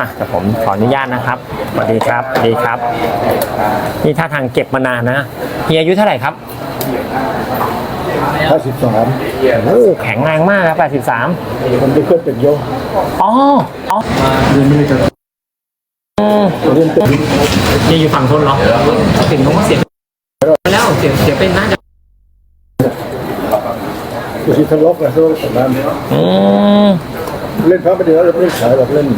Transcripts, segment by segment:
อะแต่ผมขออนุญาตนะครับสวัสดีครับสวัสดีครับ นี่ท่าทางเก็บมานานนะเฮียอายุเท่าไหร่ครับห้าสิบสามโอ้แข็งแรงมากครับ83ผมเป็นเครื่องเป็นโยอ๋ออ๋อเรียนไม่ได้จะอืมเรียนเป็นเฮียอยู่ฝั่งทนเหรอถึงผมว่าเสียไปแล้วเสียเสียเป็นน่าจะบางทีทะเลาะกันทะเลาะกันนั้นอืมเล่นพระไม่เดียวเราไม่ได้ขายหรอกเล่น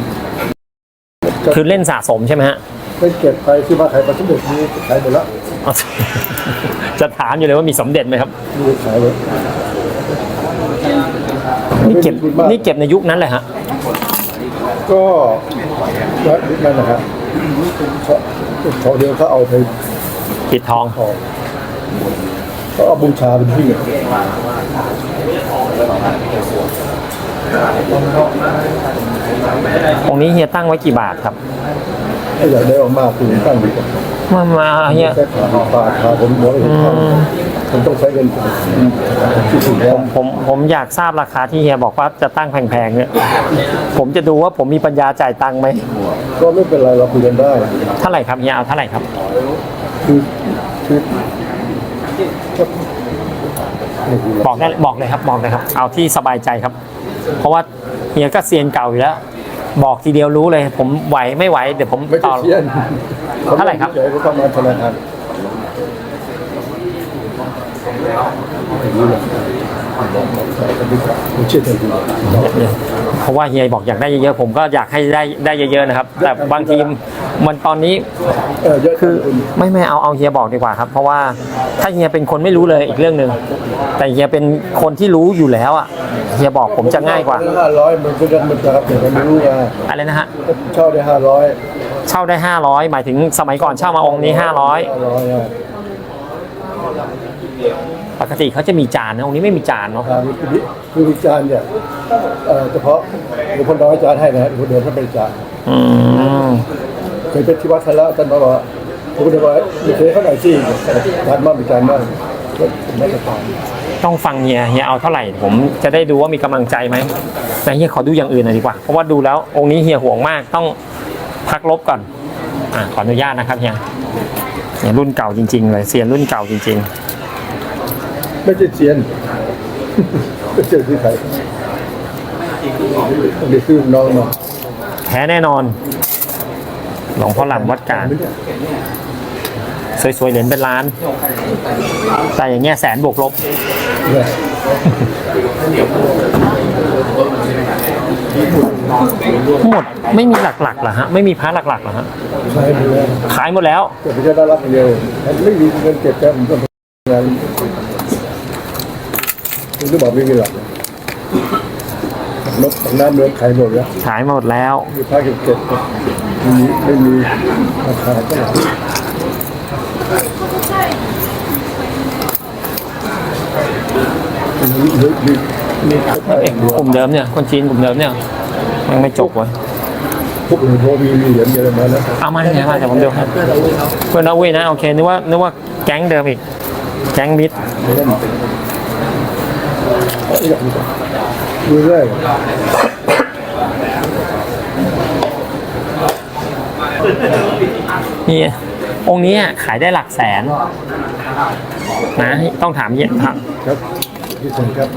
คือเล่นสะสมใช่ไหมฮะเล่นเก็บไปที่มาขายปลาสมเด็จนี้ขายหมดแล้วอ๋อจะถามอยู่เลยว่ามีสมเด็จไหมครับมีขายเลยนี่เก็บนี่เก็บในยุคนั้นเลยฮะก็วัดนั่นนะครับเขาเดียวเขาเอาไปปิดทองออกเขาเอาบูชาเป็นที่ องค์นี้เฮียตั้งไว้กี่บาทครับถ้าอยากได้ออกมาคุณตั้งดีกว่ามามาเฮียแค่ขาปลาขาผมบอกเลยผมต้องใช้เงินที่สุดแล้วผมผมอยากทราบราคาที่เฮียบอกว่าจะตั้งแพงๆเนี่ยผมจะดูว่าผมมีปัญญาจ่ายตังค์ไหมก็ไม่เป็นไรเราคุยกันได้เท่าไหร่ครับเฮียเอาเท่าไหร่ครับคือคือบอกได้บอกเลยครับบอกเลยครับ เอาที่สบายใจครับ เพราะว่าเฮียก็เซียนเก่าอยู่แล้ว บอกทีเดียวรู้เลย ผมไหวไม่ไหวเดี๋ยวผมไม่ต่อ เทียนเท่าไหร่ครับ เฉยๆเขาทำงานธนาคาไหร่ครับ ไม่รู้ไม่เชื่อใจดีเพราะว่าเฮียบอกอยากได้เยอะๆผมก็อยากให้ได้ได้เยอะๆนะครับ แต่บางทีมันตอนนี้เออเยอะคือคุณไม่ไม่เอาเอาเฮียบอกดีกว่าครับ เพราะว่าถ้าเฮียเป็นคนไม่รู้เลยอีกเรื่องหนึ่งแต่เฮียเป็นคนที่รู้อยู่แล้วอะเฮียบอกผมจะง่ายกว่าห้าร้อยมันก็ยังมันจะครับแต่มันไม่รู้ไงอะไรนะฮะเช่าได้ห้าร้อยเช่าได้500หมายถึงสมัยก่อนเช่ามาองค์นี้500ห้าร้อยอะ ปกติเขาจะมีจานนะองค์นี้ไม่มีจานเนาะทางนี้คือวิจารณ์เนี่ยเอ่อเฉพาะหลวงพ่อน้อยอาจารย์ให้นะหลวงพ่อเดินท่านเป็นอาจารย์อืม เคยไปที่วัดท่านแล้วท่านบอกว่าหลวงพ่อเดินว่ามีเคยเขาหน่อยสิอาจารย์มั่นอาจารย์มั่นก็เป็นมาตรฐานต้องฟังเฮียเฮียเอาเท่าไหร่ ผมจะได้ดูว่ามีกำลังใจไหมแต่เฮียขอดูอย่างอื่นหน่อยดีกว่า เพราะว่าดูแล้วองค์นี้เฮียห่วงมากต้องพักลบก่อน อ่าขออนุญาตนะครับเฮียเฮียรุ่นเก่าจริง ๆ เลยเซียนรุ่นเก่าจริง ไม่ใช่เซียนไม่ใช่ที่ใครเด็กคือน้องมาๆแท้แน่นอน หลวงพ่อหลำวัดกลารสวยๆเหรียญเป็นล้าน แต่อย่างเงี้ยแสนบวกลบเนี่ยหมดไม่มีหลักๆเหรอฮะ ไม่มีพระหลักๆเหรอฮะใช้ไปแล้วขายหมดแล้ว แต่ไม่ใช่ได้รับอย่างเดียวมันไม่มีเงินเก็บแค่ผมต้องทำงาน คุณก็บอกไม่มีหลักรถตักน้ำเรือขายหมดแล้วขายหมดแล้ว มีภาคเก็บเก็บไม่มีไม่มีราคาเท่าไหร่มีมีมีมีขายเอกกลุ่มเดิมเนี่ยคนจีนกลุ่มเดิมเนี่ยยังไม่จบเว้ยพวกหลวงพ่อมีมีเหรียญเยอะมาแล้วเอามาเนี่ยมาแต่ผมเดียวครับเพื่อนเอาเว้ยนะโอเคนึกว่านึกว่าแก๊งเดิมอีก แก๊งมิด เล่นอยากดูเรื่อยนี่องค์นี้อะขายได้หลักแสนนะต้องถามเฮียถามครับที่สุดครับ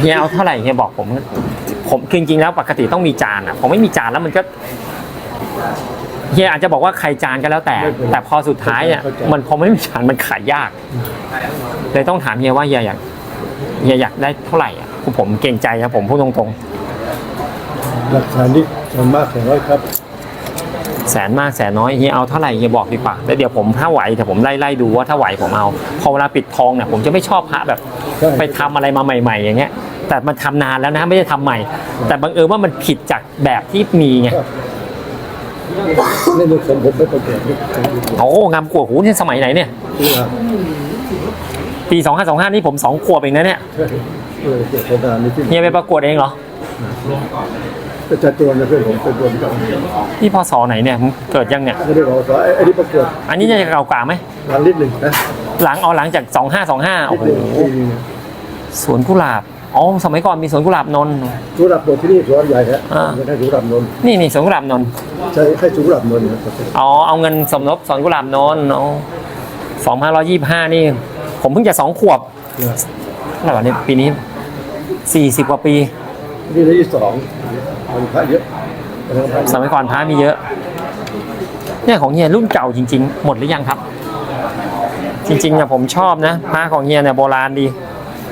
เฮียเอาเท่าไหร่เฮียบอกผม ผมคือจริงๆแล้วปกติต้องมีจานอะผมไม่มีจานแล้วมันก็เฮียอาจจะบอกว่าใครจานก็แล้วแต่ แต่พอสุดท้ายเนี่ยมันพอไม่มีจานมันขายยากเลยต้องถามเฮียว่าเฮียอยาก เฮียอยากได้เท่าไหร่อะผมเก่งใจครับผมพูดตรงหลักฐานนี่ส่วนมากแข่งร้อยครับๆ แสนมากแสนน้อยเฮียเอาเท่าไหร่เฮียบอกดีกว่าแล้วเดี๋ยวผมถ้าไหวแต่ผมไล่ไล่ดูว่าถ้าไหวผมเอา พอเวลาปิดทองเนี่ยผมจะไม่ชอบพระแบบใช่ไปทำอะไรมาใหม่ ๆ อย่างเงี้ย แต่มันทำนานแล้วนะไม่ได้ทำใหม่ แต่บังเอิญว่ามันผิดจากแบบที่มีไงนี่นึกสมผมไม่ประเกิดนี่โอ้งามกว่าหูนี่สมัยไหนเนี่ยคือว่า ปี 2525 นี่ผมสองขวบเองนะเนี่ยเออเกิดโครงการนี้ที่เฮียไปประกวดเองเหรอเป็นจัดตัวนะเพื่อนผมเป็นตัวกันนี่พศไหนเนี่ยเกิดยังเนี่ย ไม่ได้บอกว่าไอ้นี่ประกวดอันนี้จะเก่ากว่าไหม งานนิดหนึ่งนะหลังเอาหลังจาก 2525 โอ้นิดโหหนึ่งที่สวนกุหลาบ อ๋อ สมัยก่อนมีสวนกุหลาบนนท์ สุรับนนท์ที่นี่สวนใหญ่ฮะอ่า ไม่ใช่สุรับนนท์นี่นี่สวนกุหลาบนนท์ ใช่ให้สุรับนนท์นะครับอ๋อ เอาเงินสมทบสวนกุหลาบนนท์สองพันร้อยยี่ห้านี่ ผมเพิ่งจะสองขวบเท่าไหร่วะเนี่ยปีนี้สี่สิบกว่าปีนี่ในที่สองมันพระเยอะมันพระเยสอะมัยก่อนพระมีเยอะ เนี่ยของเฮียรุ่นเก่าจริง ๆ หมดหรือยังครับ จริงๆอะผมชอบนะพระของเฮียเนี่ยโบราณดี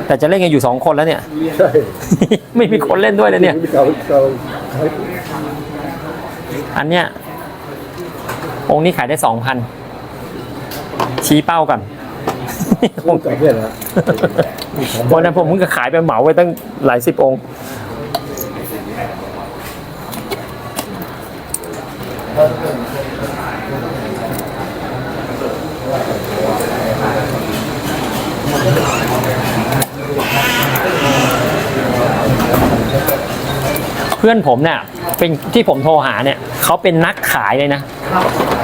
แต่จะเล่นกันอยู่สองคนแล้วเนี่ยใช่ไม่มีคนเล่นด้วยเลยเนี่ยเก่าเก่าขายอันเนี้ยองค์นี้ขายได้สองพันชี้เป้าก่อน วงกับเนี่ยนะวันนั้นผมเพิ่งจะขายไปเหมาไปตั้งหลายสิบองค์เพื่อนผมเนี่ยเป็นที่ผมโทรหาเนี่ยเขาเป็นนักขายเลยนะ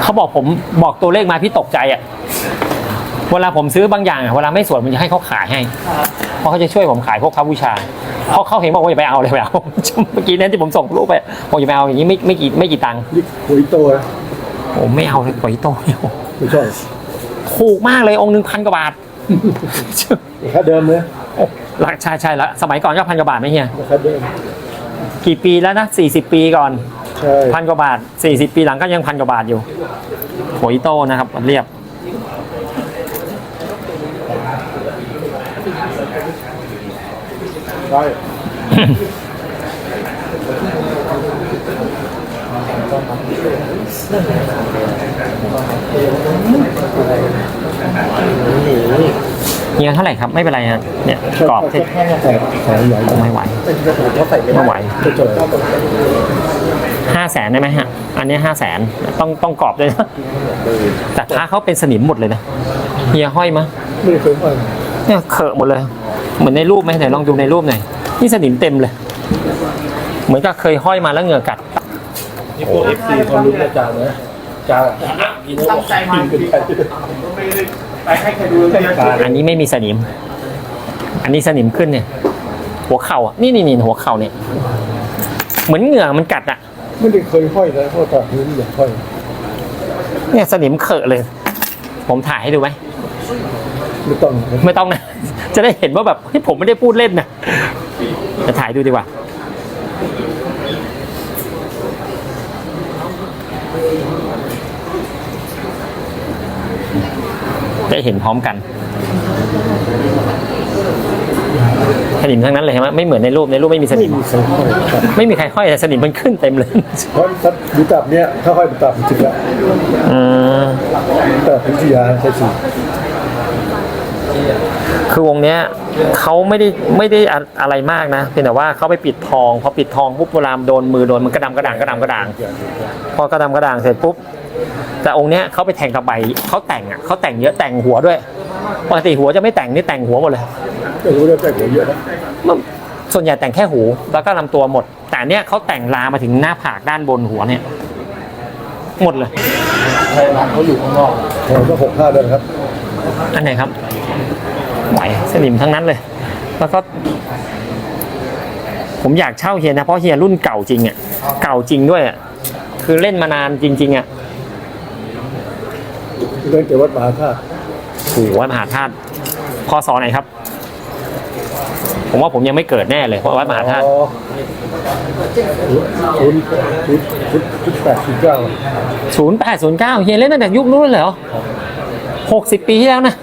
เขาบอกผมบอกตัวเลขมาพี่ตกใจอะ่ะ เวลาผมซื้อบางอย่างอะเวลาไม่สวยมันจะให้เขาขายให้ เพราะเขาจะช่วยผมขายพวกพระบูชาเพราะเขาเห็นบอกว่าอย่าไปเอาเลยไปเอาเมื่อกี้นั้นที่ผมส่งรูปไปบอกอย่าไปเอาอย่างนี้ไม่ไม่กี่ไม่กี่ตังค์นี่คุยโตนะผมไม่เอาเลยปล่อยโตไม่เอาไม่ใช่ถูกมากเลยองค์หนึ่งพันกว่าบาทราคาเดิมเลยโอ้ราใช่ใช่แล้วสมัยก่อนก็พันกว่าบาทไหมเฮียราคาเดิมกี่ปีแล้วนะสี่สิบปีก่อนใช่พันกว่าบาท40ปีหลังก็ยังพันกว่าบาทอยู่โหยโต้นะครับเรียบ ใช่เฮียเท่าไหร่ครับไม่เป็นไรฮะเนี่ยกรอบที่แต่แต่ใหญ่ไม่ไหวไม่ไหวห้าแสนได้ไหมฮะ อันนี้ห้าแสนต้องต้องกรอบด้วยนะแต่ท้าเขาเป็นสนิมหมดเลยนะเฮียห้อยมะไม่เคยว่าเนี่ยเขอะหมดเลย เหมือนในรูปไหมไหนลองดูในรูปหน่อยนี่สนิมเต็มเลย เหมือนกับเคยห้อยมาแล้วเหงื่อกัดนี่พวกเอฟซีเขารู้อาจารย์นะอาจารย์พี่น้องบอกเป็นใครไปให้ใครดูเลยนะอันนี้ไม่มีสนิม อันนี้สนิมขึ้นเนี่ย หัวเข่าอะนี่นี่นี่หัวเข่าเนี่ย เหมือนเหงื่อมันกัดอะไม่ได้เคยห้อยนะเพราะตอนนี้อยากห้อย เนี่ยสนิมเขอะเลย ผมถ่ายให้ดูไหม ไม่ต้องไม่ต้องนะ จะได้เห็นว่าแบบเฮ้ยผมไม่ได้พูดเล่นนะจะถ่ายดูดีกว่า ได้เห็นพร้อมกันสนิมทั้งนั้นเลยใช่ไหมไม่เหมือนในรูปในรูปไม่มีสไม่นิมมีเคยห้อยครับไม่มีใครห้อยแต่สนิมมันขึ้นเต็มเลยเพราะถ้าดูตับเนี้ยถ้าห้อยเป็นตับจริงๆแล้วอืมแต่พิทยาใช่สิ คือวงเนี้ยเขาไม่ได้ไม่ได้อะอะไรมากนะเพียงแต่ว่าเขาไปปิดทองพอปิดทองปุ๊บเวลาโดนมือโดนมันกระดำกระด่างกระดำกระด่างพอกระดำกระด่างเสร็จปุ๊บแต่องค์เนี้ยเขาไปแทงตะไบเขาแต่งอะเขาแต่งเยอะแต่งหัวด้วยปกติหัวจะไม่แต่งนี่แต่งหัวหมดเลยก็รู้ว่าแต่หัวเยอะนะมันส่วนใหญ่แต่งแค่หูแล้วก็ลำตัวหมด แต่อันเนี้ยเขาแต่งลามาถึงหน้าผากด้านบนหัวเนี่ย หมดเลยไทยร้านเขาอยู่ข้างนอกแถวก็หกห้าเดือนครับอันไหนครับ ไหวสนิมทั้งนั้นเลย แล้วก็ ผมอยากเช่าเฮียนะเพราะเฮียรุ่นเก่าจริงอะเก่าจริงด้วยอะคือเล่นมานานจริง ๆอะเดินเกี่ยววัดมหาธาตุโอ้โหวัดมหาธาตุพศไหนครับ ผมว่าผมยังไม่เกิดแน่เลยเพราะวัดมหาธาตุอ๋อศูนย์ศูนย์ศูนย์ศูนย์แปดศูนย์เก้าศูนย์แปดศูนย์เก้าเฮียเล่นตั้งแต่ยุคนู้นเลยเหรอหกสิบปีที่แล้วนะ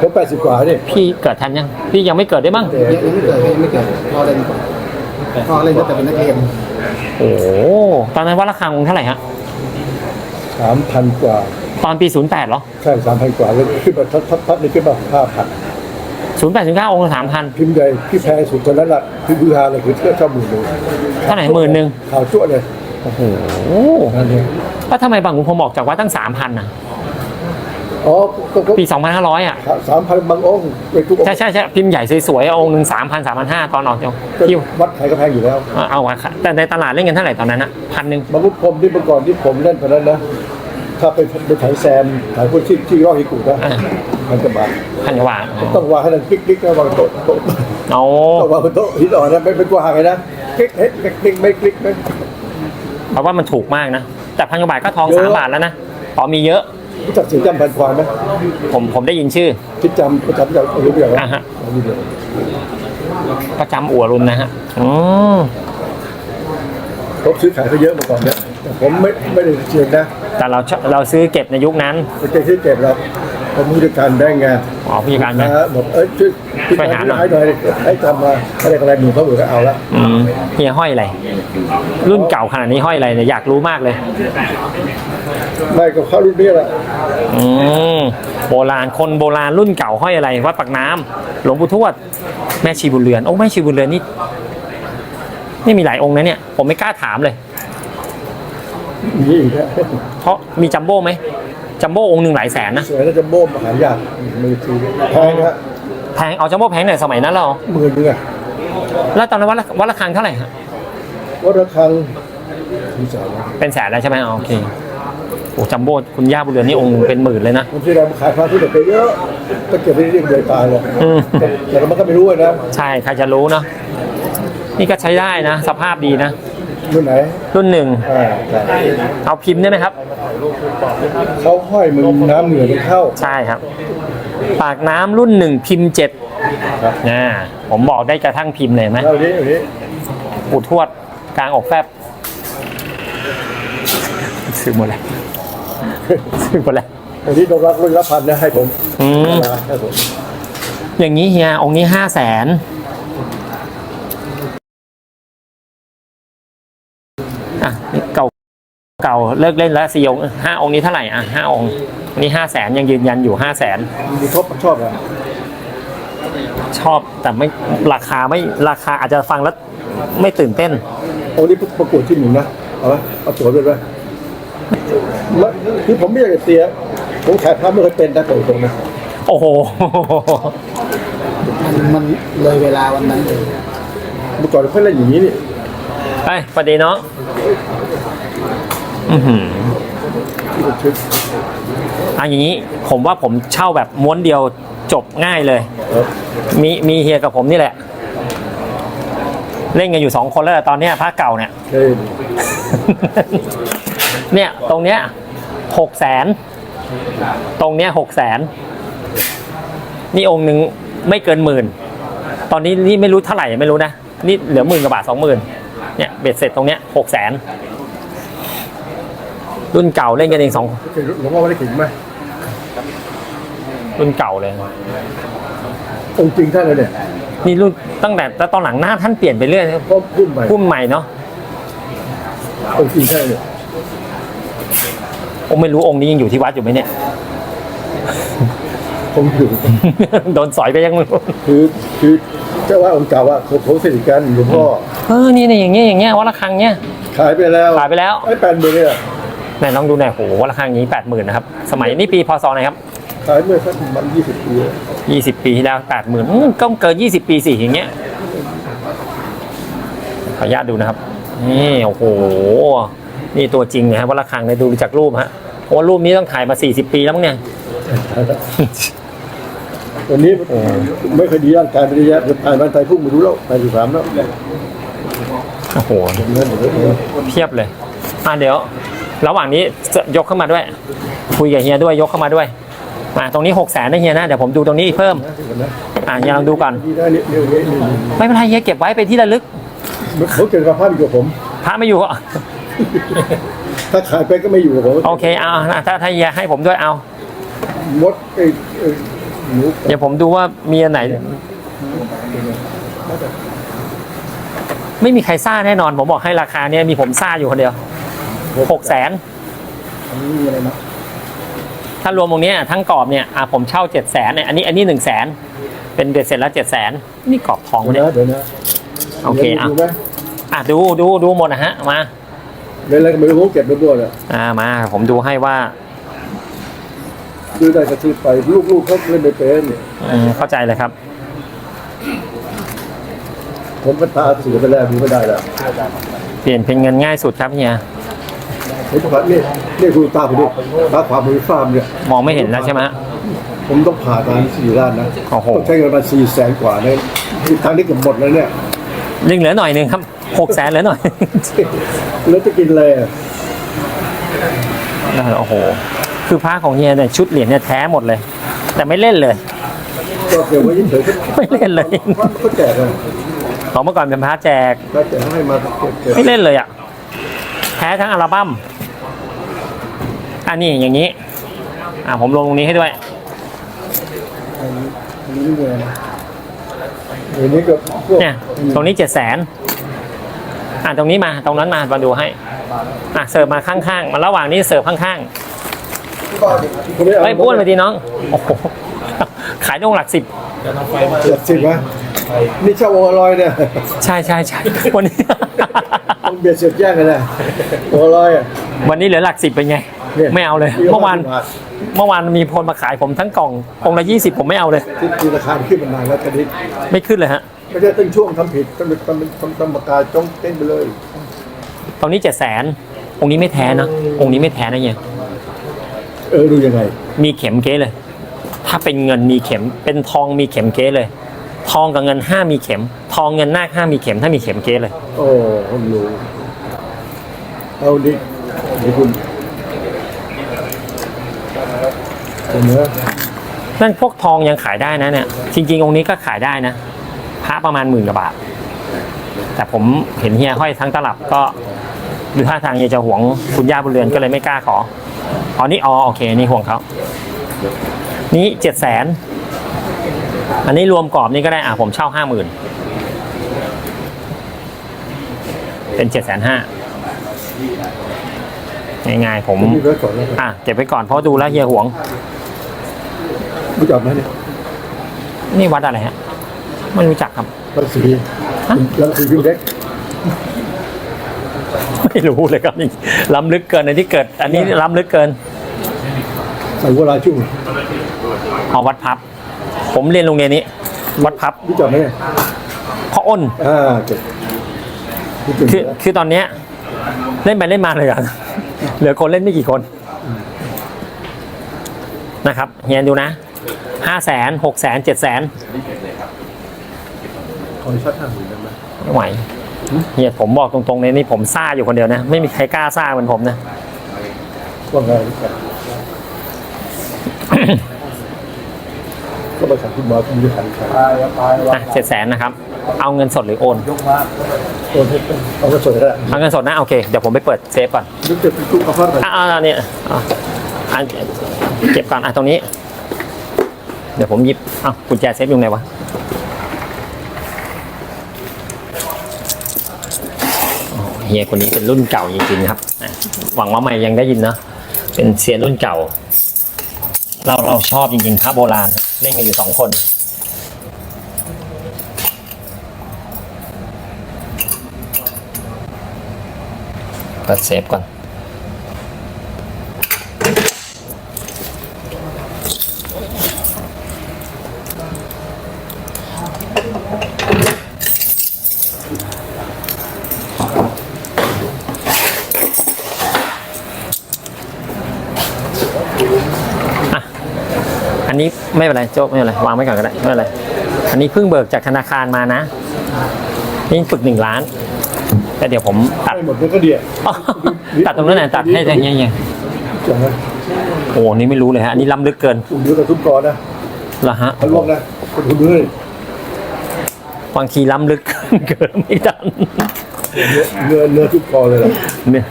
ผมแปดสิบกว่าเนี่ยพี่เกิดทันยัง พี่ยังไม่เกิดได้บ้างแต่ยังไม่เกิดยังไม่เกิดพ่อเล่นก่อนพ่อเล่นตั้งแต่เป็นนักเรียนโอ้โหตอนนั้นวัดระฆังองค์เท่าไหร่ฮะสามพันกว่า ตอนปีศูนย์แปดเหรอ ใช่สามพันกว่าแล้วขึ้นมาทัดทัดทัดนี่ขึ้นมาห้าพันศูนย์แปดศูนย์เก้าองค์ละสามพันพิมพ์ใหญ่ที่แพงสุดตอนนั้นแหละคือบูฮาเลยคือเท่าเท่าหมื่นเลยเท่าไหร่หมื่นหนึ่งข่าวจั่วเลยโอ้โหนั่นเองแล้วทำไมบางขุนพรหมบอกจากวัดตั้งสามพันนะ อ๋อก็ก็ปีสองพันห้าร้อยอะสามพันบางองค์ไปทุกองใช่ค์ใช่ใช่พิมพ์ใหญ่สวยๆองค์หนึ่งสามพันสามพันห้าตอนออกจากก็ที่วัดขายก็แพงอยู่แล้วเอาอะค่ะแต่ในตลาดเล่นกันเท่าไหร่ตอนนั้นอะพันหนึ่งบางพุทธพรหมที่เมื่อก่อนที่ผมเล่นตอนนั้นนะถ้าไปไปถ่ายแซมถ่ายพวกที่ที่รอฮิกุนะอ่ามันจะบาทพันกว่าบาทอ๋อต้องวางให้มันปิ๊กๆนะวางโต๊ะโต๊ะเอาต้องวางบนโต๊ะหินอ่อนนะไม่เป็นกวางเลยนะคลิกเฮ้ยคลิกไม่คลิกไม่เพราะว่ามันถูกมากนะแต่พันกว่าบาทก็ทองเยอะสามบาทแล้วนะอ๋อมีเยอะ รู้จักเสียงจำพันควานไหมผมผมได้ยินชื่อคิดจำประจำจากรู้อย่างอ่าฮะนี่เดียวประจำอัวรุนนะฮะอืมเขาซื้อขายเขาเยอะมาก่อนเนี่ยแต่ผมไม่ไม่ได้เชียงนะแต่เราชอบเราซื้อเก็บในยุคนั้น ไม่ใช่ซื้อเก็บหรอก ผมผู้จัดการแบงก์ไงอ๋อผู้จัดการไหมนะฮะบอกเอ้ยช่วยไปหาหน่อยให้หน่อยให้ทำมาอะไรอะไรหนูเขาบอกก็เอาละ อืมเฮียห้อยอะไร รุ่นเก่าขนาดนี้ห้อยอะไรเนี่ยอยากรู้มากเลย ไม่กับเขารุ่นนี้แหละอืมโบราณคนโบราณรุ่นเก่าห้อยอะไรวัดปากน้ำหลวงปู่ทวด แม่ชีบุญเรือนโอ้แม่ชีบุญเรือนนี่นี่มีหลายองค์นะเนี่ยผมไม่กล้าถามเลยมีอีกนะเพราะมีจัมโบ้ไหม จัมโบ้องค์หนึ่งหลายแสนนะสวยน่าจะโบ้มหายากมือถือแพงนะแพงเอาจัมโบ้แพงหน่อยสมัยนั้นเราหมื่นหนึงอะแล้วตอนนั้นวัดละวัดระฆังเท่าไหร่ฮะวัดระฆังมีสายนะเป็นแสนแล้วใช่ไหมอ๋อโอเคโอ้จัมโบ้คุณย่าบุญเรือนนี่องค์เป็นหมื่นเลยนะผมที่เราขายพระที่เด็กไปเยอะก็เก็บไปเรียกเดือยตายเลยอืมแต่มันก็ไม่รู้อะนะ ใช่ใครจะรู้เนาะนี่ก็ใช้ได้นะ สภาพดีนะ รุ่นไหนรุ่นหนึ่งอ่าใช่เอาพิมพ์ได้ไหมครับ เขาห้อยมึงน้ำเหนือมันเข้าใช่ครับ ปากน้ำรุ่นหนึ่งพิมพ์เจ็ดครับนะผมบอกได้กระทั่งพิมพ์เลยเห็นไหมแล้วนี้อันนี้ปูทวดกลางอกแฟบซื้อหมดเลยซื้อหมดเลยอันนี้ดอกรักรุ่นละพันนะให้ผมอืม ให้ผมอย่างนี้เฮียองค์นี้ห้าแสน อะเก่าเก่าเลิกเล่นแล้วสี่องค์ห้าองค์นี้เท่าไหร่อะห้าองค์อันนี้ห้าแสนยังยืนยันอยู่ห้าแสนมีชอบชอบอะชอบแต่ไม่ราคาไม่ราคาอาจจะฟังแล้วไม่ตื่นเต้นเอานี้ประกวดที่หนึ่งนะเอาไหมเอาตัวด้วยไหมแล้วคือผมไม่อยากจะเสียผมขายพระไม่เคยเป็นนะตรงๆนะโอ้โหมันมันเลยเวลาวันนั้นเลยเมื่อก่อนเขาเล่นอย่างนี้นี่ ไปสวัสดีน้องอือหือชุดอะอย่างนี้ผมว่าผมเช่าแบบม้วนเดียวจบง่ายเลยเออมีมีเฮียกับผมนี่แหละ เล่นกันอยู่สองคนแล้วแหละตอนเนี้ยพระเก่าเนี่ยเฮ้ยเนี่ยตรงเนี้ยหกแสนตรงเนี้ยหกแสนนี่องค์หนึ่งไม่เกินหมื่น ตอนนี้นี่ไม่รู้เท่าไหร่ไม่รู้นะ นี่เหลือหมื่นกว่าบาทสองหมื่น เนี่ยเบ็ดเสร็จตรงเนี้ยหกแสนรุ่นเก่าเล่นกันเองสองเคยหลวงพ่อไม่ได้ขิงไหมรุ่นเก่าเลยองค์จริงท่านเลยเนี่ยนี่รุ่นตั้งแต่แต่ตอนหลังหน้าท่านเปลี่ยนไปเรื่อยเพราะพุ่มใหม่พุ่มใหม่เนาะองค์จริงท่านเนี่ยผมไม่รู้องค์นี้ยังอยู่ที่วัดอยู่ไหมเนี่ยผมอยู่โดนสอยไปยังไม่รู้คือคือ เจ้าว่าองค์เก่าว่าเขาสนิทกันหลวงพ่อเออนี่นี่อย่างเงี้ยอย่างเงี้ยวัดระฆังเงี้ยขายไปแล้วขายไปแล้วไอ้แปดหมื่นเนี่ยไหนลองดูหน่อยโหวัดระฆังนี้แปดหมื่นนะครับสมัยนี่ปีพศไหนครับขายเมื่อสักประมันยี่สิบปียี่สิบปีที่แล้วแปดหมื่นก็เกินยี่สิบปีสิอย่างเงี้ยขออนุญาตดูนะครับนี่โอ้โหนี่ตัวจริงนะฮะวัดระฆังเนี่ยดูจากรูปฮะโอ้รูปนี้ต้องถ่ายมาสี่สิบปีแล้วมั้งเนี่ย วันนี้ไม่เคยดีร่างกายไม่ได้แย่จะตายมันตายพุ่งไม่รู้แล้วตายสิบสามแล้วโอ้โหเงินหมดเลยเพียบเลยอะเดี๋ยว ระหว่างนี้จะยกเข้ามาด้วย คุยกับเฮียด้วยยกเข้ามาด้วยมาตรงนี้หกแสนนะเฮียนะเดี๋ยวผมดูตรงนี้เพิ่มอะเฮียลองดูก่อนดีได้เนี่ยเนี่ยเนี่ยเนี่ยไม่เป็นไรเฮียเก็บไว้เป็นที่ระลึกเขาเกิดกับภาพอยู่กับผมพระไม่อยู่ก็ถ้าขายไปก็ไม่อยู่กับผมโอเคเอาอะถ้าถ้าเฮียให้ผมด้วยเอามดไอ้ไอ้หนู เดี๋ยวผมดูว่ามีอันไหน ไม่มีใครซ่าแน่นอน ผมบอกให้ราคาเนี้ยมีผมซ่าอยู่คนเดียวหกแสนอันนี้มีอะไรนะถ้ารวมตรงเนี้ยทั้งกรอบเนี่ยอะผมเช่าเจ็ดแสนเนี่ยอันนี้อันนี้หนึ่งแสนเป็นเบ็ดเสร็จแล้วเจ็ดแสนนี่กรอบทองเดี๋ยวเนี่ยนะเดี๋ยวนะโอเคอะดูไหมอะดูดูดูหมดนะฮะมาเดี๋ยวอะไรก็ไม่รู้เก็บไปด้วยอะอ่ามา ผมดูให้ว่า ซื้อได้ก็ซื้อไปลูกๆเขาเล่นไม่เป็นอืมเข้าใจเลยครับ ผมก็ตาเสียไปแล้วดูไม่ได้แล้วเปลี่ยนเป็นเงินง่ายสุดครับเฮียผมบอกว่านี่นี่คุณตาผมดูตาขวามือฟ้ามเนี่ยมองไม่เห็นแล้วใช่ไหมฮะ ผมต้องผ่าทางสี่ล้านนะโอ้โห ต้องใช้เงินมาสี่แสนกว่าเนี่ยทางนี้เกือบหมดแล้วเนี่ยยังเหลือหน่อยหนึ่งครับหกแสนเหลือหน่อย แล้วจะกินอะไรอะโอ้โห คือพระของเฮียเนี่ยชุดเหรียญเนี่ยแท้หมดเลย แต่ไม่เล่นเลย ก็เก็บไว้เฉยๆก็ไม่เล่นเลย ก็แจกเลยของเมื่อก่อนเป็นพระแจกแล้วแจกให้มาเก็บไม่เล่นเลยอะแท้ทั้งอัลบั้มอันนี้อย่างนี้ อ่าผมลงตรงนี้ให้ด้วยอันนี้อันนี้เงินอันนี้ก็พวกเนี่ยตรงนี้เจ็ดแสนอ่าตรงนี้มาตรงนั้นมามาดูให้อะเสิร์ฟมาข้างๆมาระหว่างนี้เสิร์ฟข้างคนนี้ๆ เอาเฮ้ยบ้วนไปดีน้อง โอ้โห ขายตรงหลักสิบเจ็ดสิบวะนี่เช่าโอลอยเนี่ย ใช่ใช่ใช่วันนี้ ต้องเบียดเสียดแย่งกันนะโอลอยอะ วันนี้เหลือหลักสิบเป็นไงเนี่ยไม่เอาเลย เมื่อวาน เมื่อวานมีคนมาขายผมทั้งกล่องกล่องละยี่สิบผมไม่เอาเลยที่ที่ราคาขึ้นมานานแล้วตอนนี้ไม่ขึ้นเลยฮะ ไม่ใช่ตั้งช่วงทำผิดต้องต้องต้องต้องประกาศจ้องเต้นไปเลยตรงนี้เจ็ดแสนองค์นี้ไม่แท้นะ องค์นี้ไม่แท้นะเฮีย เออดูยังไง มีเข็มเก๊เลย ถ้าเป็นเงินมีเข็ม เป็นทองมีเข็มเก๊เลย ทองกับเงินห้ามีเข็ม ทองเงินหน้าคห้ามีเข็ม ถ้ามีเข็มเก๊เลย โอ้ผมรู้เอาดิเดี๋ยวคุณเห็นไหมนั่นพวกทองยังขายได้นะเนี่ย จริงๆองค์นี้ก็ขายได้นะพระประมาณหมื่นกว่าบาท แต่ผมเห็นเฮียห้อยทั้งตลับก็ดูท่าทางเฮียจะหวงคุณย่าบุญเรือนก็เลยไม่กล้าขอ อ๋อนี่อ๋อโอเคนี่ห่วงเขานี่เจ็ดแสนอันนี้รวมกรอบนี่ก็ได้อะผมเช่าห้าหมื่นเป็นเจ็ดแสนห้าง่ายๆผมมีไว้ก่อนแล้วกันอะเก็บไว้ก่อนเพราะดูแล้วเฮียหวง รู้จักไหมเนี่ยนี่วัดอะไรฮะไม่รู้จักครับ รังสีรังสีพิมพ์เล็ก ไม่รู้เลยครับนี่ล้ำลึกเกินอันที่เกิด อันนี้ล้ำลึกเกินใส่เวลาชุ่มอ๋อวัดพับ ผมเรียนโรงเรียนนี้ วัดพับรู้จักไหมเนี่ยพ่ออ้นอ่าเก็บรู้จักคือคือตอนเนี้ย เล่นไปเล่นมาเลยอะเหลือคนเล่นไม่กี่คน นะครับเฮียดูนะห้าแสนหกแสนเจ็ดแสนคอยชัดห้าหมื่นได้ไหมไม่ไหว เฮียผมบอกตรงๆเลยนี่ผมซ่าอยู่คนเดียวนะ ไม่มีใครกล้าซ่าเหมือนผมนะว่าไงรู้จักก็ไปขับคุณหมอคุณจะขันขายไปอะเจ็ดแสนนะครับ เอาเงินสดหรือโอนโอนให้เอากระสุนก็ได้เอาเงินสดนะโอเคเดี๋ยวผมไปเปิดเซฟก่อนนึกจะตุ้งกระเพาะกันอ่าอ่าเนี่ยอะอะเก็บก่อนอะตรงนี้ เดี๋ยวผมหยิบเอ้ากุญแจเซฟอยู่ไหนวะอ๋อ เฮียคนนี้เป็นรุ่นเก่าจริงๆครับหวังว่าไม่ยังได้ยินเนาะเป็นเซียนรุ่นเก่า เราเราชอบจริงๆพระโบราณเล่นกันอยู่สองคนเปิดเซฟก่อน ไม่เป็นไรโจ๊กไม่เป็นไรวางไว้ก่อนก็ได้ไม่เป็นไรอันนี้เพิ่งเบิกจากธนาคารมานะ นี่ฝึกหนึ่งล้าน แต่เดี๋ยวผมตัดไม่หมดมันก็เดียอ๋อตัดตรงนั้นไหนตัดให้ได้เงี้ยจังนะๆโอ้นี่ไม่รู้เลยฮะอันนี้ล้ำลึกเกินคุณดูกับทุกกอนนะเหรอฮะทะลวงนะคุณดูเลยบางทีล้ำลึกเกินไม่ทันเนื้อเนื้อทุกกอเลยล่ะเนี่ย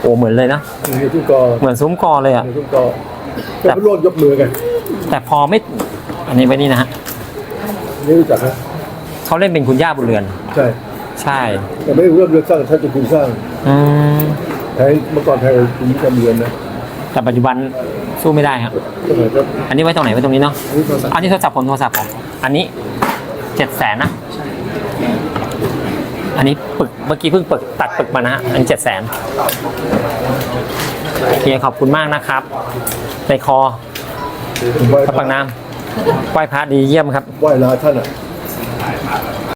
โอ้เหมือนเลยนะเนื้อทุกกอเหมือนซุ้มกอเลยอะเนื้อทุกกอแต่ไม่ร่วมยกมือกัน แต่พอไม่ อันนี้ไว้นี่นะฮะนี่รู้จักนะเขาเล่นเป็นคุณย่าบุญเรือน ใช่ใช่แต่ไม่ได้เริ่มเรื่องสร้างท่านจะคุณสร้างอืมแทนเมื่อก่อนแทนคุณจำเรือนนะแต่ปัจจุบันสู้ไม่ได้ครับก็เหมือนกับอันนี้ไว้ตรงไหนไว้ตรงนี้เนาะนี่โทรศัพท์อันนี้โทรศัพท์ผมโทรศัพท์ผมอันนี้เจ็ดแสนนะอันนี้ปึกเมื่อกี้เพิ่งปึกตัดปึกมานะฮะอันนี้เจ็ดแสนโอเคขอบคุณมากนะครับในคอผมไห ว้พระปังน้ำไหว้พระดีเยี่ยมครับ ไหว้ลาท่านอะ